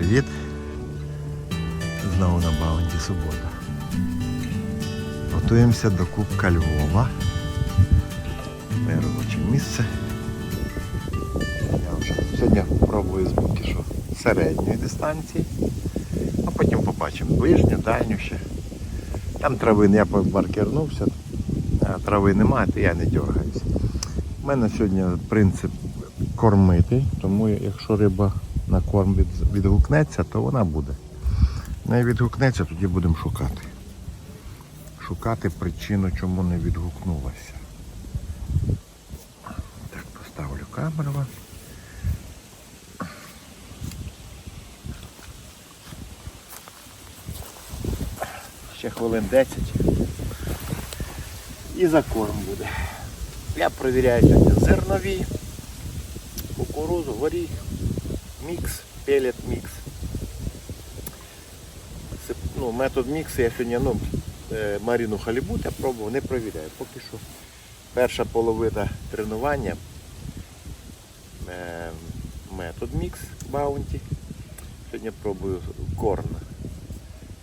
привіт! Знову на Баунті субота. Готуємося до Кубка Львова. Моє робоче місце. Я вже сьогодні пробую з що середньої дистанції, а потім побачимо ближню, дальню ще. Там трави я побаркернувся, а трави немає, то я не дергаюся. У мене сьогодні принцип кормити, тому якщо риба на корм від- відгукнеться, то вона буде. Не відгукнеться, тоді будемо шукати. Шукати причину, чому не відгукнулася. Так, поставлю камеру. Ще хвилин 10. І за корм буде. Я перевіряю сьогодні зернові, кукурузу, горіх, мікс, пелет мікс. Це, ну, метод міксу я сьогодні ну, е, Маріну Халібут я пробував, не перевіряю. Поки що перша половина тренування е, метод мікс баунті. Сьогодні пробую корн,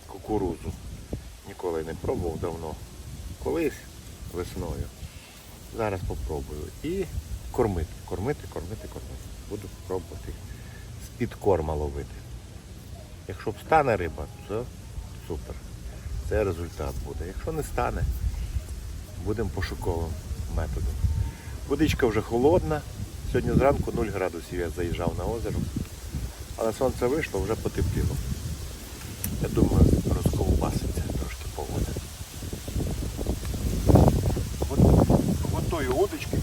кукурузу. Ніколи не пробував давно. Колись весною. Зараз попробую. І кормити, кормити, кормити, кормити. Буду пробувати з-під корма ловити. Якщо встане риба, то супер. Це результат буде. Якщо не стане, будемо пошуковим методом. Водичка вже холодна. Сьогодні зранку 0 градусів я заїжджав на озеро. Але сонце вийшло, вже потепліло. Я думаю, розковбаситься трошки погода. От, готую удочки.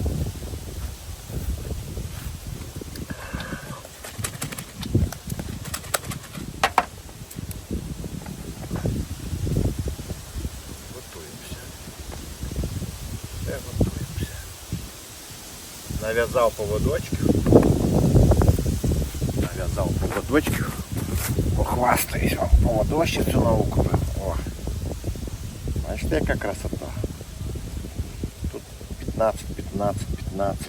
Готуємося. Все готуємося. Нав'язав поводочків. Нав'язав поводочків. Похвастаюсь вам поводощицю нову купив. О. Бачите, яка красота. Тут 15, 15, 15.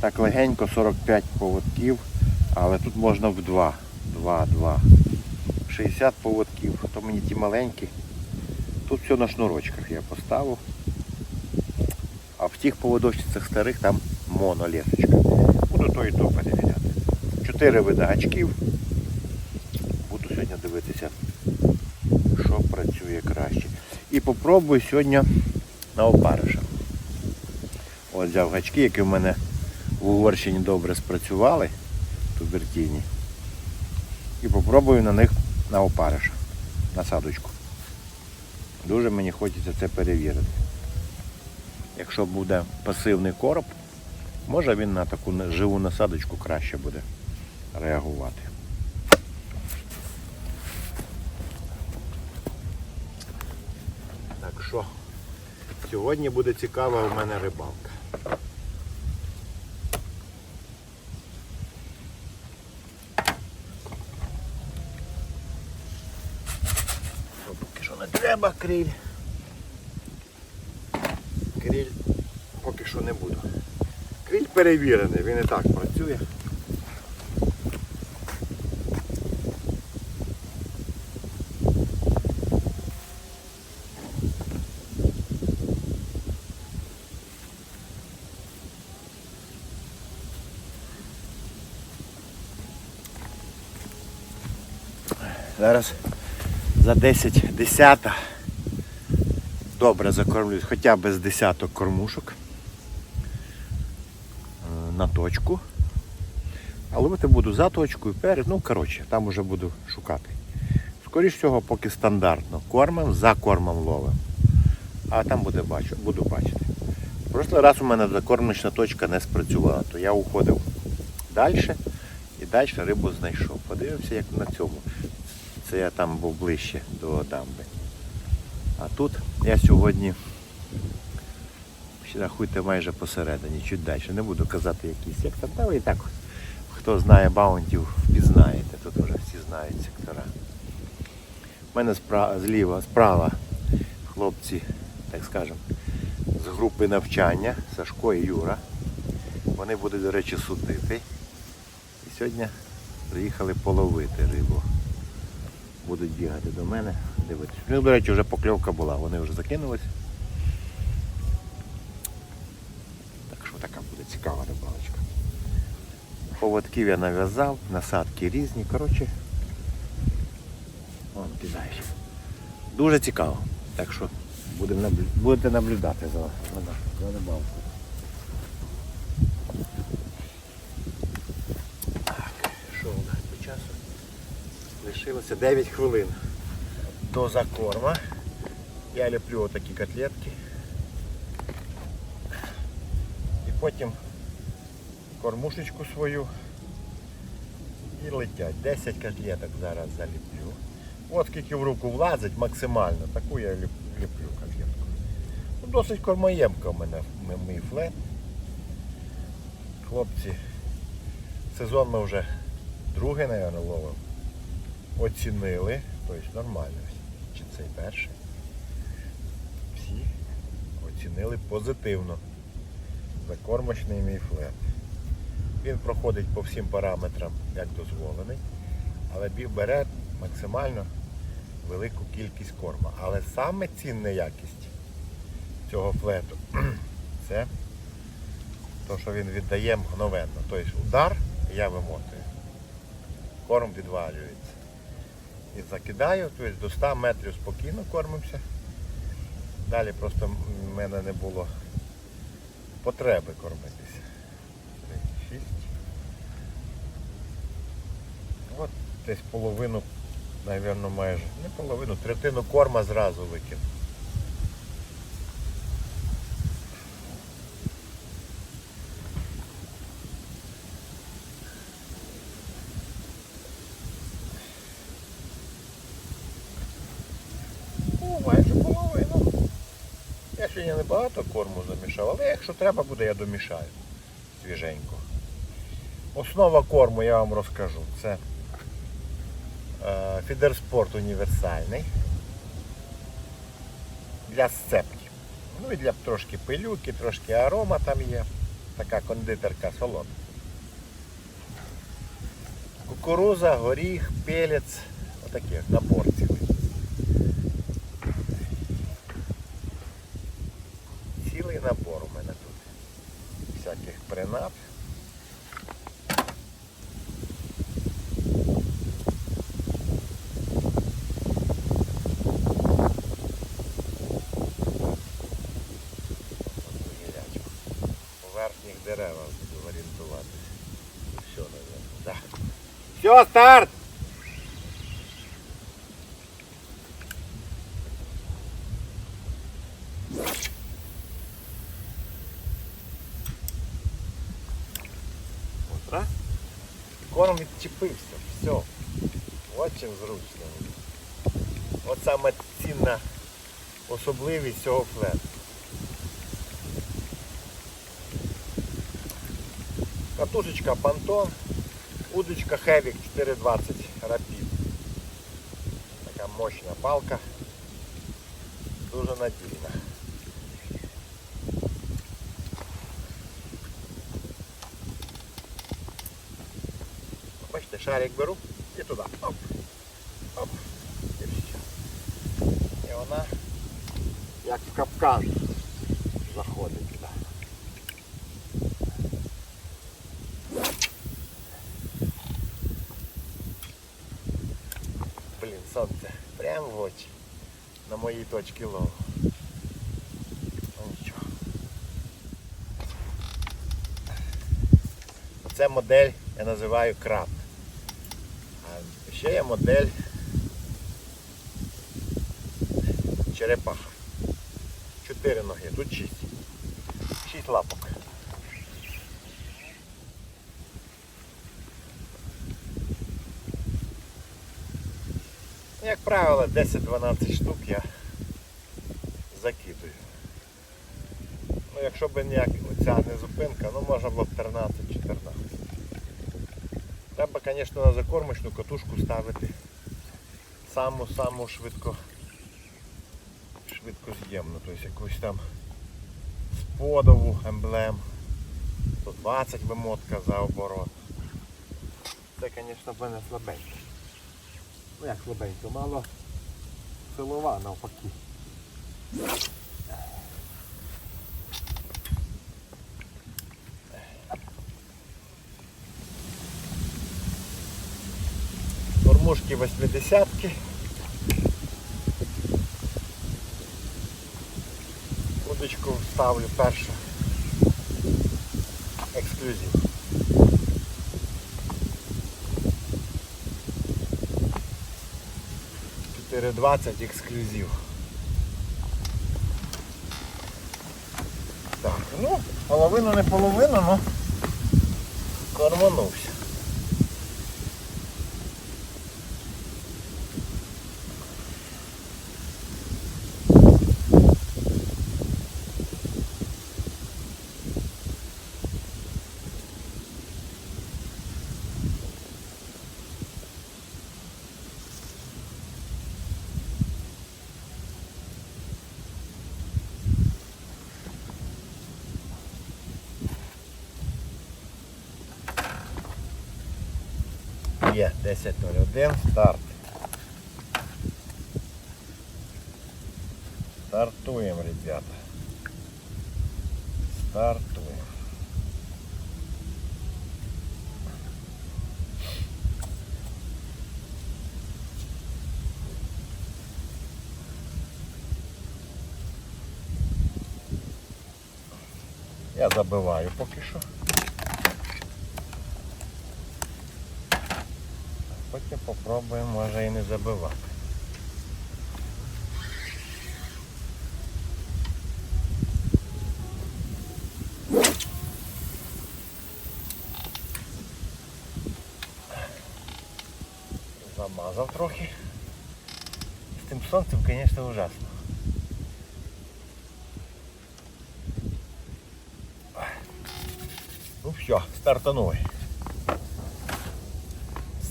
Так легенько 45 поводків, але тут можна в 2. 2, 2. 60 поводків, то мені ті маленькі. Тут все на шнурочках я поставив. А в тих поводочцях старих там монолесочка. Буду то і то перевіряти. Чотири вида гачків. Буду сьогодні дивитися, що працює краще. І попробую сьогодні на опариша. От взяв гачки, які в мене в Угорщині добре спрацювали, тубертіні. І попробую на них на опариша, насадочку. Дуже мені хочеться це перевірити. Якщо буде пасивний короб, може він на таку живу насадочку краще буде реагувати. Так що, сьогодні буде цікава у мене рибалка. Поки що не треба криль поки що не буду. Криль перевірений, він і так працює. Зараз за 10 десята. Добре закормлюсь, хоча б з десяток кормушок е, точку. А ловити буду за точкою, перед, ну коротше, там уже буду шукати. Скоріш всього, поки стандартно кормим, за кормом ловим. А там буде бачу, буду бачити. В прошлий раз у мене закормочна точка не спрацювала, то я уходив далі і далі рибу знайшов. Подивився, як на цьому. Це я там був ближче до дамби. А тут я сьогодні рахуйте майже посередині, чуть далі. Не буду казати який сектор. Ви і так, хто знає баунтів, впізнаєте. Тут вже всі знають сектора. У мене спра- зліва, справа хлопці, так скажемо, з групи навчання Сашко і Юра. Вони будуть, до речі, судити. І сьогодні Приїхали половити рибу. Будуть бігати до мене, дивитися. Ну, до речі, вже покльовка була, вони вже закинулись. Так що така буде цікава рибалочка. Поводків я нав'язав, насадки різні. Коротше, вон кидаєш. Дуже цікаво. Так що будемо наблю... будете наблюдати за, за, рибалкою. Так, що у нас по часу? Лишилося 9 хвилин до закорма. Я люблю отакі котлетки. І потім кормушечку свою і летять. 10 котлеток зараз заліплю. От скільки в руку влазить максимально, таку я ліплю котлетку. Ну, досить кормоємка в мене мій флет. Хлопці, сезон ми вже другий, мабуть, ловимо. Оцінили, тобто нормально. Чи цей перший. Всі оцінили позитивно. Закормочний мій флет. Він проходить по всім параметрам, як дозволений, але бі- бере максимально велику кількість корма. Але саме цінна якість цього флету це те, що він віддає мгновенно. Тобто удар я вимотую. Корм відвалюється. І закидаю, тобто до 100 метрів спокійно кормимося. Далі просто в мене не було потреби кормитися. 6. От десь половину, мабуть, майже. Не половину, третину корма зразу викинув. Ну. Я сьогодні не багато корму замішав, але якщо треба буде, я домішаю свіженько. Основа корму я вам розкажу. Це е, фідерспорт універсальний для сцепки. Ну і для трошки пилюки, трошки арома там є. Така кондитерка солодка. Кукуруза, горіх, пелець. Отакий набор цілий. Цілий набор у мене тут. Всяких принад. Гілячку. По верхніх деревах буду орієнтуватися. І все, наверное. Да. Все, старт! Раз. Корм відчепився. Все. От чим зручно. От саме цінна особливість цього флету. Катушечка Пантон, удочка Хевік 420 Rapid. Така мощна палка. Дуже надійна. Бачите, шарик беру і туди. Оп. Оп. І все. І вона як в капкан заходить Моїй лову. Це модель я називаю краб. А ще є модель черепаха. Чотири ноги, тут шість. Шість лапок. Як правило, 10-12 штук я закидую. Ну, якщо б ніяк оця не зупинка, ну можна було б 13-14. Треба, звісно, на закормочну катушку ставити саму-саму швидко швидкоз'ємну, тобто якусь там сподову емблем. 120 вимотка за оборот. Це, звісно, в мене слабенько. Ну як слабенько, мало силова навпаки. Кормушки 80-ки. Удочку ставлю першу. Ексклюзив. Чотири двадцять ексклюзив. Ну, половину не половину, але корманувся. Є 10.01, старт. Стартуємо, ребята. Стартуємо. Я забиваю поки що. Потім попробуємо, може і не забивати. Замазав трохи. З тим сонцем, звісно, ужасно. Ну все, стартанули.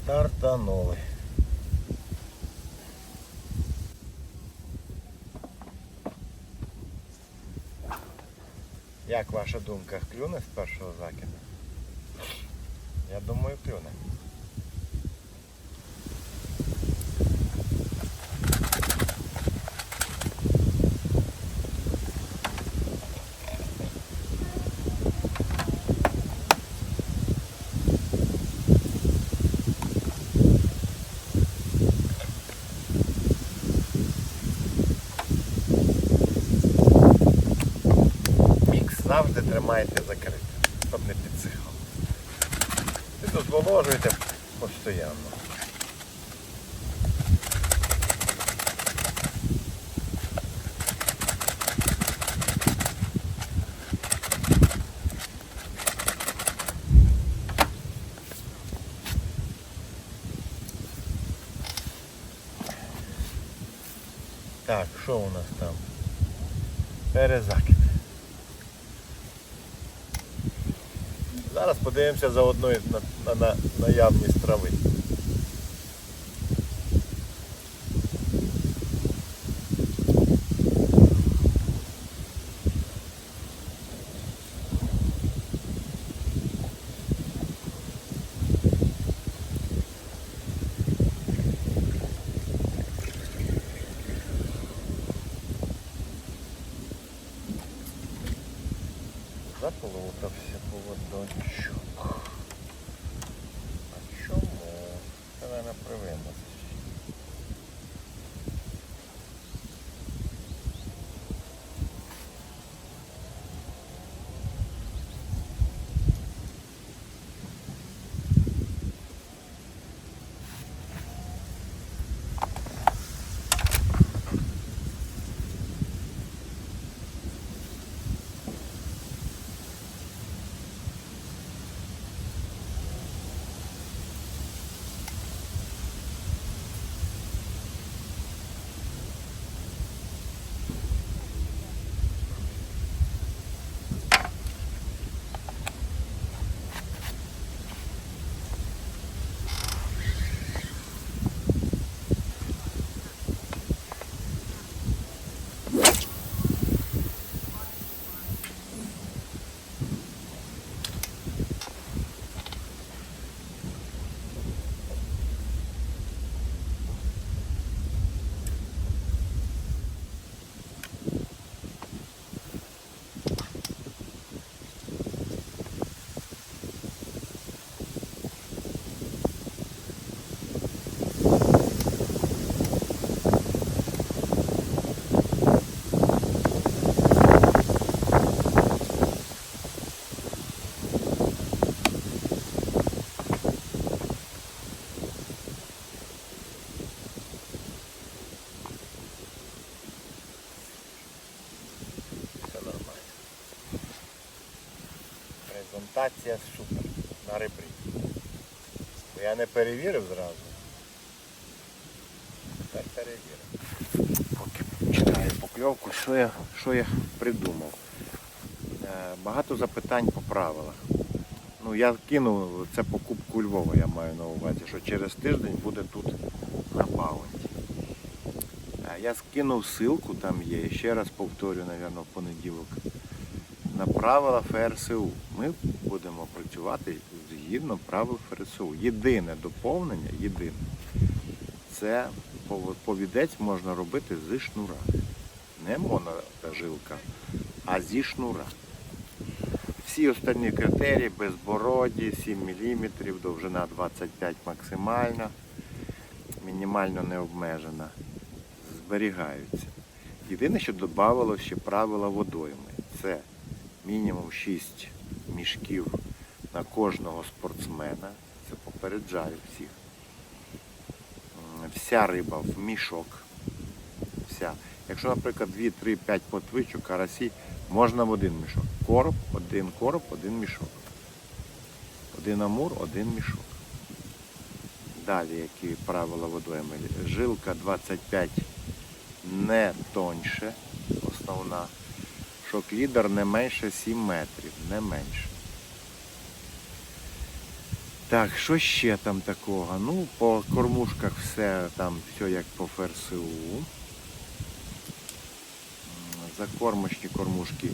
Стартанули. Як ваша думка, клюне з першого закиду? Я думаю, клюне. Мікс завжди тримайте закритим, щоб не підсихав. І тут зволожуєте постійно. Так, що у нас там? Перезакид. Зараз подивимося заодно на, на, на наявність трави. Заплутався не перевірив зразу. Тепер перевірив. Поки читаю покльовку, що я, що я придумав. Е, Багато запитань по правилах. Ну, я кинув це покупку Львова, я маю на увазі, що через тиждень буде тут на баунті. Е, Я скинув ссылку, там є, ще раз повторю, мабуть, в понеділок. На правила ФРСУ. Ми будемо працювати згідно правил ФРСУ. Єдине доповнення, єдине, це повідець можна робити зі шнура. Не моножилка, а зі шнура. Всі остальні критерії безбороді, 7 мм, довжина 25 максимальна, мінімально не обмежена, зберігаються. Єдине, що додавалося ще правила водойми. Це мінімум 6 мішків на кожного спортсмена. Це попереджаю всіх. Вся риба в мішок. Вся. Якщо, наприклад, 2, 3, 5 потвичок, карасі, можна в один мішок. Короб, один короб, один мішок. Один амур, один мішок. Далі, які правила водойми. Жилка 25 не тоньше, основна. Шок-лідер не менше 7 метрів, не менше. Так, що ще там такого? Ну, по кормушках все там все як по ФРСУ. Закормочні кормушки.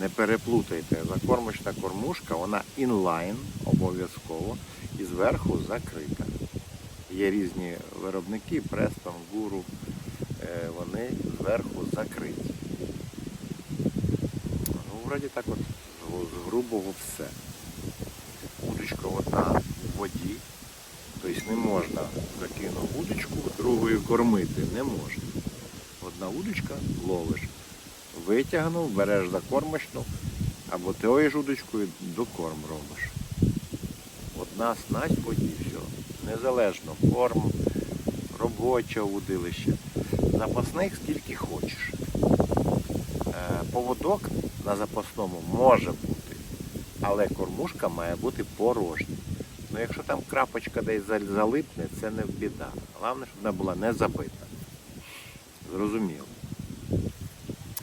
Не переплутайте, закормочна кормушка, вона інлайн обов'язково і зверху закрита. Є різні виробники, Престон, Гуру, е, вони зверху закриті. Ну, вроді так от з- з грубого все. Одна у воді. Тобто не можна закинув удочку, другою кормити не можна. Одна удочка ловиш. Витягнув, береш за кормочну, або тою ж удочкою докорм робиш. Одна снасть воді, все. Незалежно корм, робоче удилище. Запасних скільки хочеш. Е, Поводок на запасному може бути, але кормушка має бути порожня. Ну якщо там крапочка десь залипне, це не біда. Головне, щоб вона була не забита. Зрозуміло.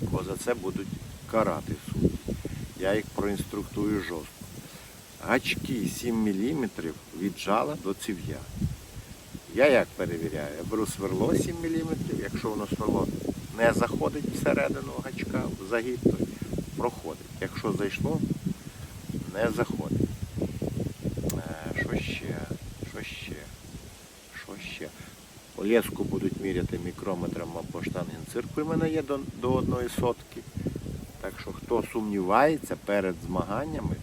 Бо за це будуть карати судді. Я їх проінструктую жорстко. Гачки 7 мм від жала до ців'я. Я як перевіряю? Я беру сверло 7 мм, якщо воно сверло не заходить всередину гачка, в загиб, то проходить. Якщо зайшло, не заходить. Е, Що ще? Що ще? Що ще? Олєску будуть міряти мікрометром або штангенциркуль. У мене є до, до одної сотки. Так що хто сумнівається перед змаганнями,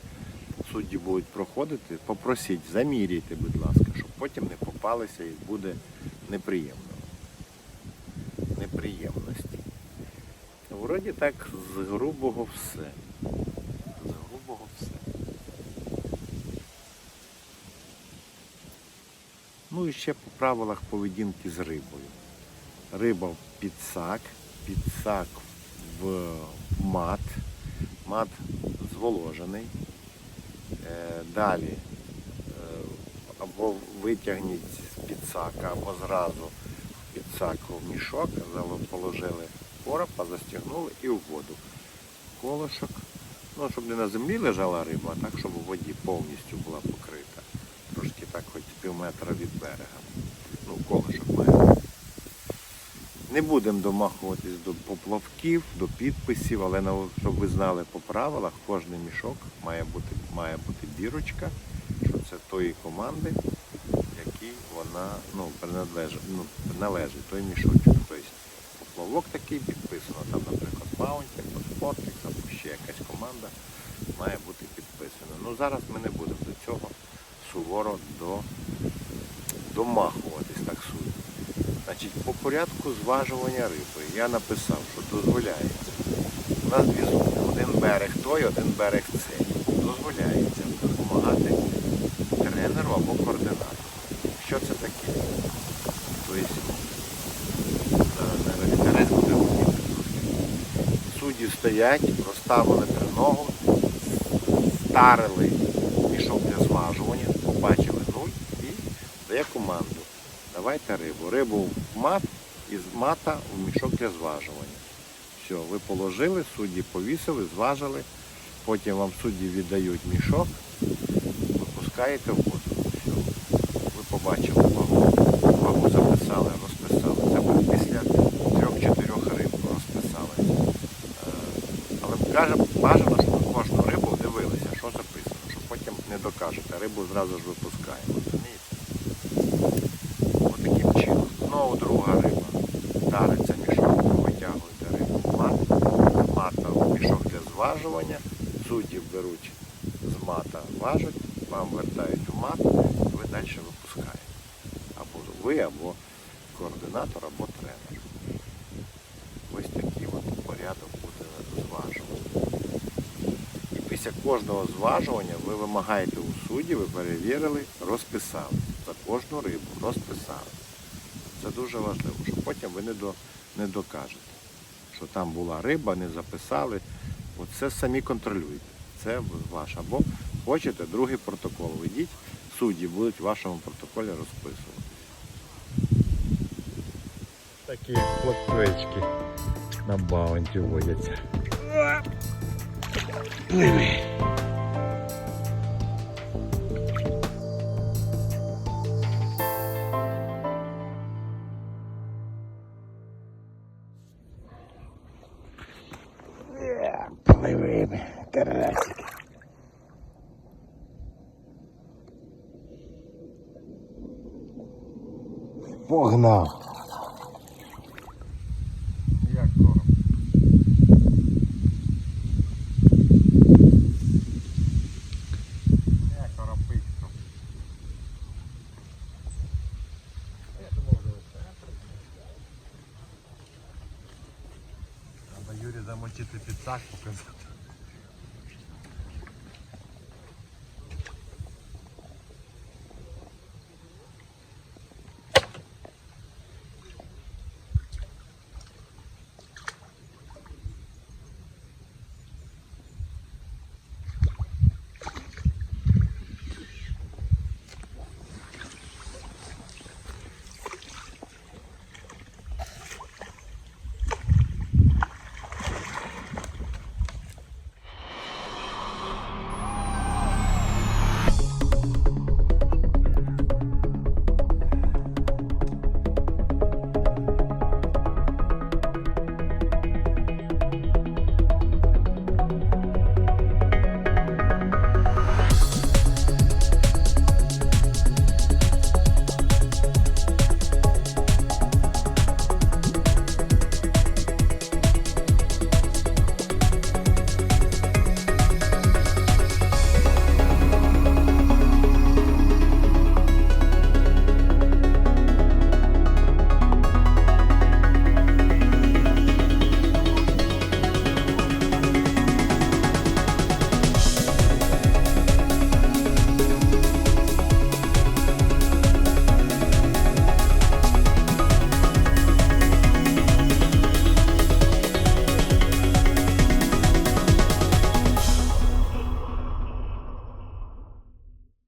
судді будуть проходити, попросіть, заміряйте, будь ласка, щоб потім не попалися і буде неприємно. Неприємності. Вроді так з грубого все. З грубого все. Ну і ще по правилах поведінки з рибою. Риба в підсак, підсак в мат, мат зволожений. Е, Далі е, або витягніть з підсака, або зразу в підсак в мішок, положили коропа, застягнули і в воду. Колошок. Ну, щоб не на землі лежала риба, а так, щоб у воді повністю була покрита. Трошки так хоч пів метра від берега. Ну, колишок має. Не будемо домахуватись до поплавків, до підписів, але щоб ви знали по правилах, кожний мішок має бути, має бути бірочка, що це тої команди, якій вона ну, принадлежить, ну, належить, той мішочок. Тобто поплавок такий підписано, там, наприклад, Bounty, або Sportix, або ще якась команда має бути підписана. Ну зараз ми не будемо до цього суворо до, домахуватись, так суд. Значить, по порядку зважування риби я написав, що дозволяється. У нас дві зони. Один берег той, один берег цей. Дозволяється допомагати тренеру або координатору. Що це таке? Тобто. Судді стоять, розставили триногу, затарили мішок для зважування, побачили нуль дає команду. Давайте рибу. Рибу в мат і з мата в мішок для зважування. Все, ви положили, судді повісили, зважили, потім вам судді віддають мішок, випускаєте в воду. Все. Ви побачили вагу, вагу записали, розписали. Це ви після трьох-чотирьох риб розписали. Е, Але каже, бажано, щоб ви кожну рибу дивилися, що записано, щоб потім не докажете. Рибу зразу ж випускаємо. Розумієте? Отаким чином. Знову друга риба. Дариться мішок, ви витягуєте рибу в мат, з мата в мішок для зважування, судді беруть з мата, важать, вам вертають в мат, ви далі випускаєте. Або ви, або координатор, або тренер. Ось такий от порядок буде зважування. І після кожного зважування ви вимагаєте у судді, ви перевірили, розписали. За кожну рибу розписали. Це дуже важливо, щоб потім ви не, до, не докажете, що там була риба, не записали. Оце самі контролюйте. Це ваш. Або хочете другий протокол. Ведіть, судді будуть в вашому протоколі розписувати. Такі плотвички на баунті водяться. Пливи,